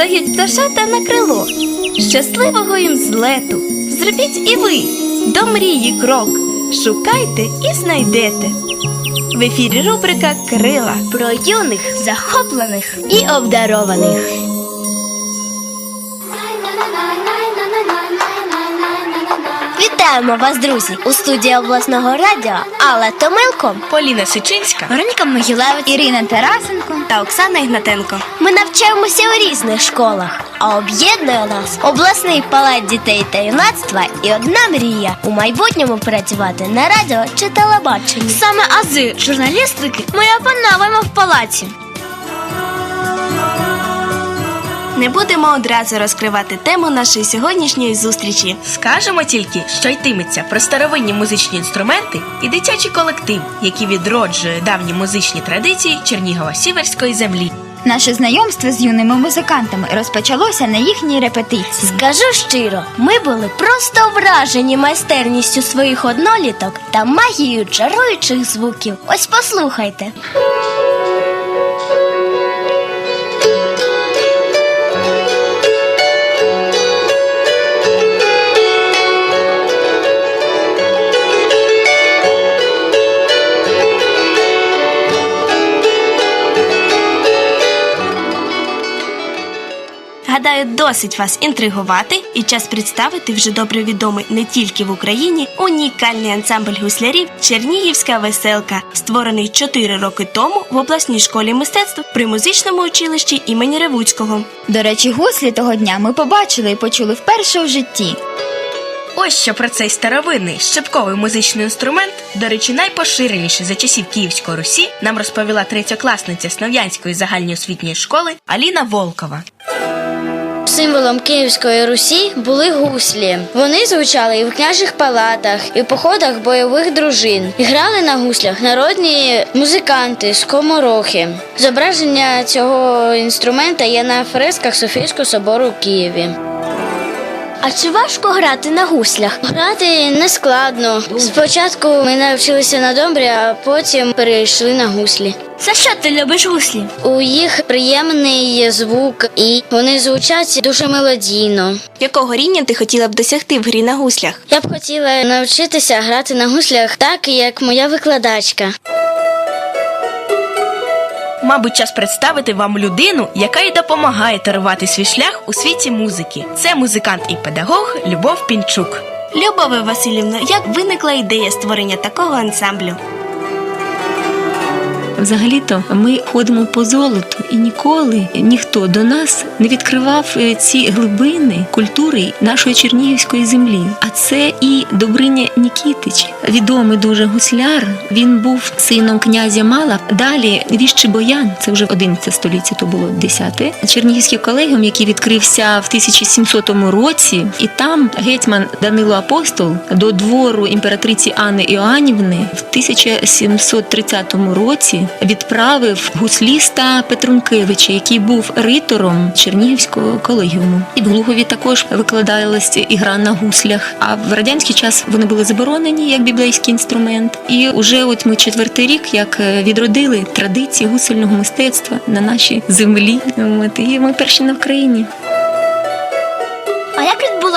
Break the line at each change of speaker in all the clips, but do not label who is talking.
стають пташата на крило. Щасливого їм злету! Зробіть і ви до мрії крок. Шукайте і знайдете. В ефірі рубрика Крила
Про юних, захоплених і обдарованих. Вітаємо вас, друзі! У студії обласного радіо Алла Томилко.
Поліна Сичинська.
Вероніка Могилевич, Ірина Тарасенко.
та Оксана Ігнатенко.
Ми навчаємося у різних школах, а об'єднує нас обласний палац дітей та юнацтва і одна мрія у майбутньому працювати на радіо чи телебаченні. Саме ази журналістики ми опановуємо в палаці.
Не будемо одразу розкривати тему нашої сьогоднішньої зустрічі.
Скажемо тільки, що йтиметься про старовинні музичні інструменти і дитячий колектив, який відроджує давні музичні традиції Чернігова сіверської землі.
Наше знайомство з юними музикантами розпочалося на їхній репетиції.
Скажу щиро, ми були просто вражені майстерністю своїх одноліток та магією чаруючих звуків. Ось послухайте.
Гадаю, досить вас інтригувати і час представити вже добре відомий не тільки в Україні унікальний ансамбль гуслярів Чернігівська веселка, створений 4 роки тому в обласній школі мистецтв при музичному училищі імені Ревуцького.
До речі, гуслі того дня ми побачили і почули вперше у житті.
Ось що про цей старовинний щепковий музичний інструмент, до речі, найпоширеніший за часів Київської Русі, нам розповіла третьокласниця Слов'янської загальноосвітньої школи Аліна Волкова.
Символом Київської Русі були гуслі. Вони звучали і в княжих палатах, і в походах бойових дружин. І грали на гуслях народні музиканти, скоморохи. Зображення цього інструмента є на фресках Софійського собору в Києві.
А чи важко грати на гуслях?
Грати не складно. Спочатку ми навчилися на домбрі, а потім перейшли на гуслі.
За що ти любиш гуслі?
У їх приємний звук, і вони звучать дуже мелодійно.
Якого рівня ти хотіла б досягти в грі на гуслях?
Я б хотіла навчитися грати на гуслях так, як моя викладачка.
Мабуть, час представити вам людину, яка й допомагає тарувати свій шлях у світі музики. Це музикант і педагог Любов Пінчук.
Любове Васильівна, як виникла ідея створення такого ансамблю?
Взагалі-то ми ходимо по золоту, і ніколи ніхто до нас не відкривав е, ці глибини культури нашої чернігівської землі. А це і Добриня Нікітич, відомий дуже гусляр. Він був сином князя Мала. Далі Віщий Боян, це вже 11 століття, то було 10 Чернігівський колегіум, який відкрився в 1700 році, і там гетьман Данило Апостол до двору імператриці Анни Іоаннівни в 1730 році відправив гусліста Петрункевича, який був ритором Чернігівського колегіуму. І в Глугові також викладалась і гра на гуслях. А в радянський час вони були заборонені як біблейський інструмент. І уже от ми четвертий рік, як е, відродили традиції гусельного мистецтва на нашій землі. От, і ми перші на Вкраїні.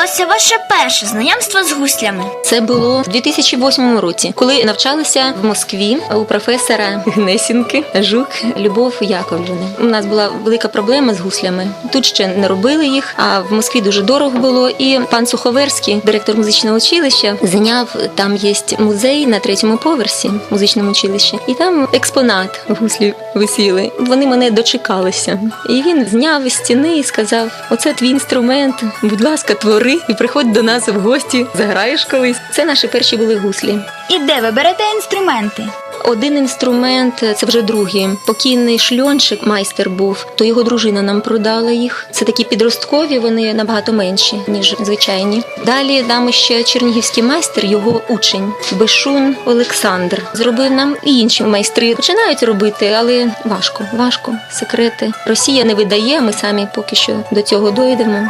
Відбулося ваше перше знайомство з гуслями?
Це було в 2008 році, коли навчалися в Москві у професора Гнесінки Жук Любов Яковлівни. У нас була велика проблема з гуслями. Тут ще не робили їх, а в Москві дуже дорого було. І пан Суховерський, директор музичного училища, зайняв там є музей на третьому поверсі музичному училищі, і там експонат гуслі висіли. Вони мене дочекалися. І він зняв із стіни і сказав: Оце твій інструмент. Будь ласка, твори і приходь до нас в гості. Заграєш колись. Це наші перші були гуслі.
І де ви берете інструменти?
Один інструмент це вже другий. Покійний шльончик майстер був, то його дружина нам продала їх. Це такі підросткові, вони набагато менші, ніж звичайні. Далі нам ще чернігівський майстер, його учень Бешун Олександр. Зробив нам і інші майстри. Починають робити, але важко, важко. Секрети. Росія не видає. Ми самі поки що до цього дойдемо.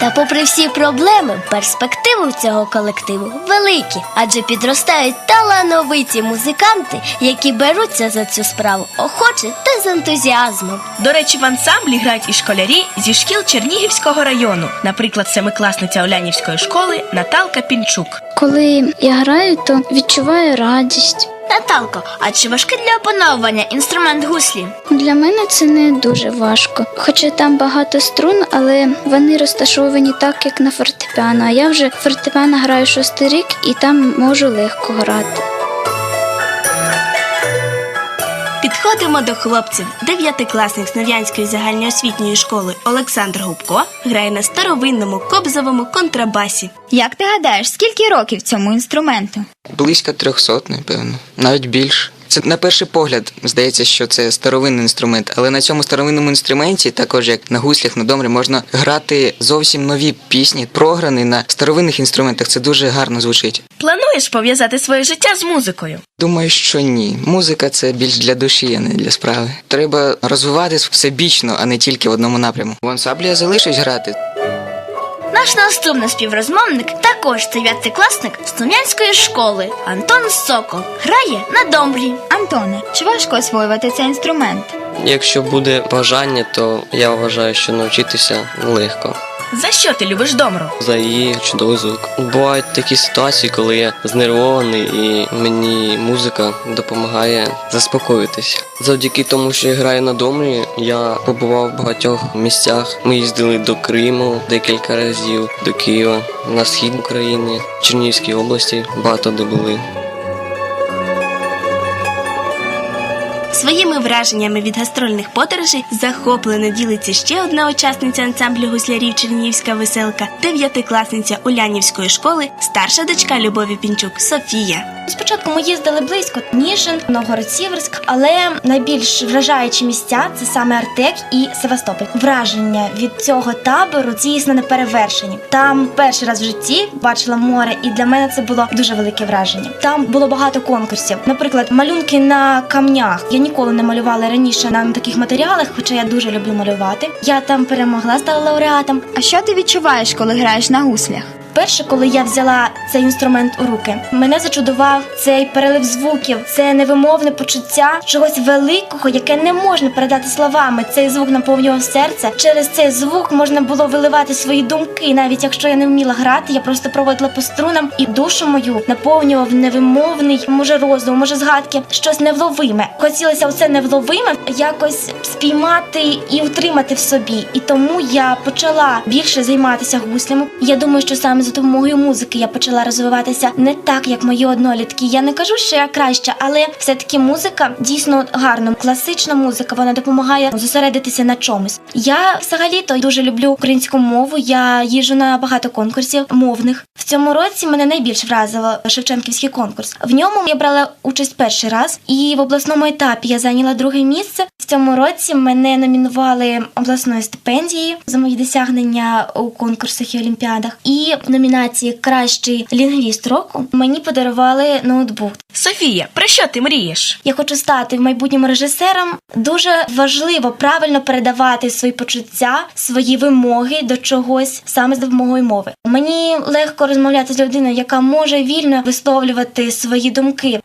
Та попри всі проблеми, перспективи у цього колективу великі, адже підростають талановиті музиканти, які беруться за цю справу охоче та з ентузіазмом.
До речі, в ансамблі грають і школярі зі шкіл Чернігівського району, наприклад, семикласниця Олянівської школи Наталка Пінчук.
Коли я граю, то відчуваю радість.
Наталко, а чи важкий для опановування інструмент гуслі?
Для мене це не дуже важко. Хоча там багато струн, але вони розташовані так, як на фортепіано. А я вже фортепіано граю шостий рік і там можу легко грати.
Підходимо до хлопців. Дев'ятикласник Снов'янської загальноосвітньої школи Олександр Губко грає на старовинному кобзовому контрабасі.
Як ти гадаєш, скільки років цьому інструменту?
Близько 300, напевно, навіть більше. Це на перший погляд здається, що це старовинний інструмент, але на цьому старовинному інструменті, також як на гуслях, на домрі, можна грати зовсім нові пісні, програні на старовинних інструментах. Це дуже гарно звучить.
Плануєш пов'язати своє життя з музикою?
Думаю, що ні. Музика це більш для душі, а не для справи. Треба розвиватись всебічно, а не тільки в одному напряму. В ансамблі я залишусь грати.
Наш наступний співрозмовник також дев'ятикласник Слов'янської школи Антон Сокол грає на домбрі.
Антоне, чи важко освоювати цей інструмент?
Якщо буде бажання, то я вважаю, що навчитися легко.
За що ти любиш домру?
За її чудовий звук. Бувають такі ситуації, коли я знервований і мені музика допомагає заспокоїтися. Завдяки тому, що я граю на домі, я побував в багатьох місцях. Ми їздили до Криму декілька разів, до Києва, на схід України, Чернігівській області, багато де були.
Своїми враженнями від гастрольних подорожей захоплено ділиться ще одна учасниця ансамблю гуслярів Чернігівська веселка, дев'ятикласниця Улянівської школи, старша дочка Любові Пінчук Софія.
Спочатку ми їздили близько Ніжин, Новгород-Сіверськ, але найбільш вражаючі місця це саме Артек і Севастополь. Враження від цього табору дійсно не перевершені. Там перший раз в житті бачила море, і для мене це було дуже велике враження. Там було багато конкурсів. Наприклад, малюнки на камнях. Я ніколи не малювала раніше на таких матеріалах, хоча я дуже люблю малювати. Я там перемогла, стала лауреатом.
А що ти відчуваєш, коли граєш на гуслях?
Перше, коли я взяла цей інструмент у руки, мене зачудував цей перелив звуків, це невимовне почуття чогось великого, яке не можна передати словами. Цей звук наповнював серце. Через цей звук можна було виливати свої думки. Навіть якщо я не вміла грати, я просто проводила по струнам і душу мою наповнював невимовний, може розум, може згадки, щось невловиме. Хотілося оце невловиме якось спіймати і утримати в собі. І тому я почала більше займатися гуслями. Я думаю, що саме за допомогою музики я почала розвиватися не так, як мої однолітки. Я не кажу, що я краща, але все-таки музика дійсно гарна. Класична музика вона допомагає зосередитися на чомусь. Я взагалі-то дуже люблю українську мову. Я їжджу на багато конкурсів мовних. В цьому році мене найбільш вразило Шевченківський конкурс. В ньому я брала участь перший раз, і в обласному етапі я зайняла друге місце. В цьому році мене номінували обласною стипендією за мої досягнення у конкурсах і олімпіадах. І номінації Кращий лінгвіст року мені подарували ноутбук.
Софія, про що ти мрієш?
Я хочу стати в майбутньому режисером. Дуже важливо правильно передавати свої почуття, свої вимоги до чогось саме з допомогою мови. Мені легко розмовляти з людиною, яка може вільно висловлювати свої думки.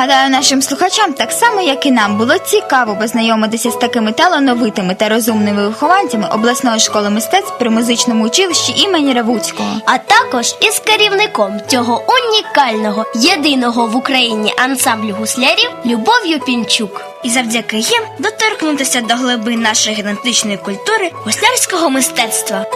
Гадаю, нашим слухачам так само, як і нам, було цікаво познайомитися з такими талановитими та розумними вихованцями обласної школи мистецтв при музичному училищі імені Ревуцького.
А також із керівником цього унікального єдиного в Україні ансамблю гуслярів Любов'ю Пінчук.
І завдяки їм доторкнутися до глибин нашої генетичної культури гуслярського мистецтва.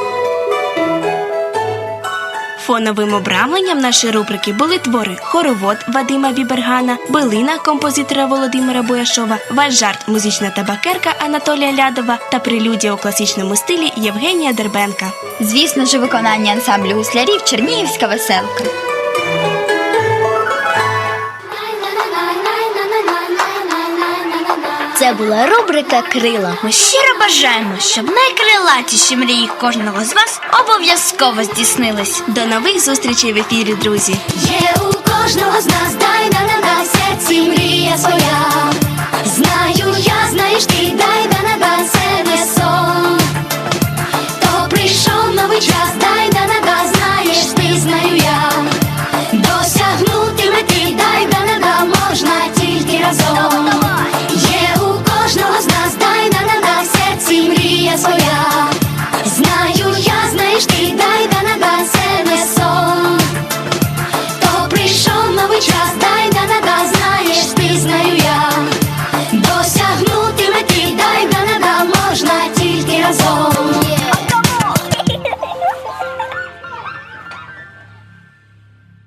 Фоновим обрамленням нашої рубрики були твори Хоровод Вадима Бібергана, Билина композитора Володимира Бояшова, Вальжарт музична табакерка Анатолія Лядова та прелюдія у класичному стилі Євгенія Дербенка.
Звісно ж, виконання ансамблю гуслярів Чернігівська веселка.
Це була рубрика Крила. Ми щиро бажаємо, щоб найкрилатіші мрії кожного з вас обов'язково здійснились.
До нових зустрічей в ефірі, друзі.
Є у кожного з нас дай на на на серці мрія своя. Знаю, я знаю.